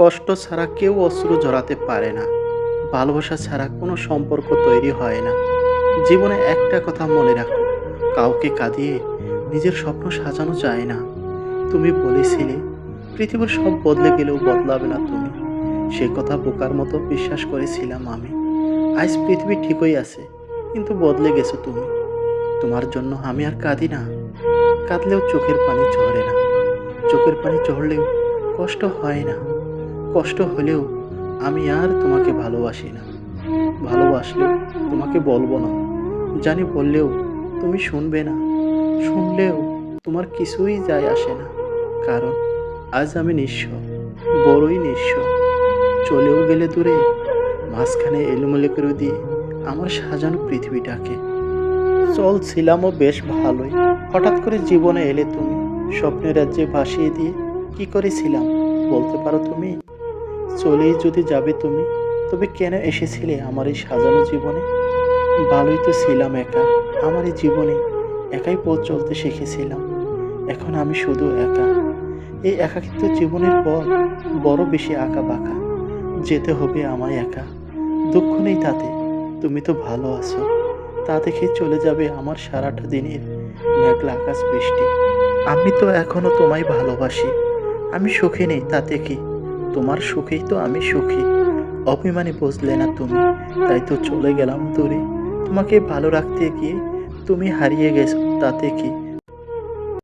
কষ্ট ছাড়া কেউ অশ্রু জড়াতে পারে না। ভালোবাসা ছাড়া কোনো সম্পর্ক তৈরি হয় না। জীবনে একটা কথা মনে রাখো, কাউকে কাঁদিয়ে নিজের স্বপ্ন সাজানো যায় না। তুমি বলেছিলে, পৃথিবীর সব বদলে গেলেও বদলাবে না তুমি। সে কথা বোকার মতো বিশ্বাস করেছিলাম আমি। আজ পৃথিবী ঠিকই আছে, কিন্তু বদলে গেছো তুমি। তোমার জন্য আমি আর কাঁদি না। কাঁদলেও চোখের পানি ঝরে না। চোখের পানি ঝরলেও কষ্ট হয় না। কষ্ট হলেও আমি আর তোমাকে ভালোবাসি না। ভালোবাসলেও তোমাকে বলব না। জানি বললেও তুমি শুনবে না। শুনলেও তোমার কিছুই যায় আসে না। কারণ আজ আমি নিঃস্ব, বড়ই নিঃস্ব। চলেও গেলে দূরে, মাঝখানে এলোমেলো করে দিয়ে আমার সাজানো পৃথিবীটাকে। চলছিলামও বেশ ভালোই। হঠাৎ করে জীবনে এলে তুমি, স্বপ্নের রাজ্যে ভাসিয়ে দিয়ে কি করেছিলাম, বলতে পারো তুমি? চলেই যদি যাবে তুমি, তবে কেন এসেছিলে আমার এই সাজানো জীবনে? ভালোই তো ছিলাম একা, আমার এই জীবনে একাই পথ চলতে শিখেছিলাম। এখন আমি শুধু একা। এই একাকিত্ব জীবনের পর বড় বেশি আঁকা বাঁকা যেতে হবে আমায় একা। দুঃখ নেই তাতে, তুমি তো ভালো আছো। তা দেখে চলে যাবে আমার সারাটা দিনের মেঘলা আকাশ বৃষ্টি। আমি তো এখনও তোমায় ভালোবাসি। আমি সুখী নেই তাতে কি তোমার সুখেই তো আমি সুখী। অভিমানে বুঝলে না তুমি। তাই তো চলে গেলাম দূরে। তোমাকে ভালো রাখতে গিয়ে তুমি হারিয়ে গেছো তাতে কি?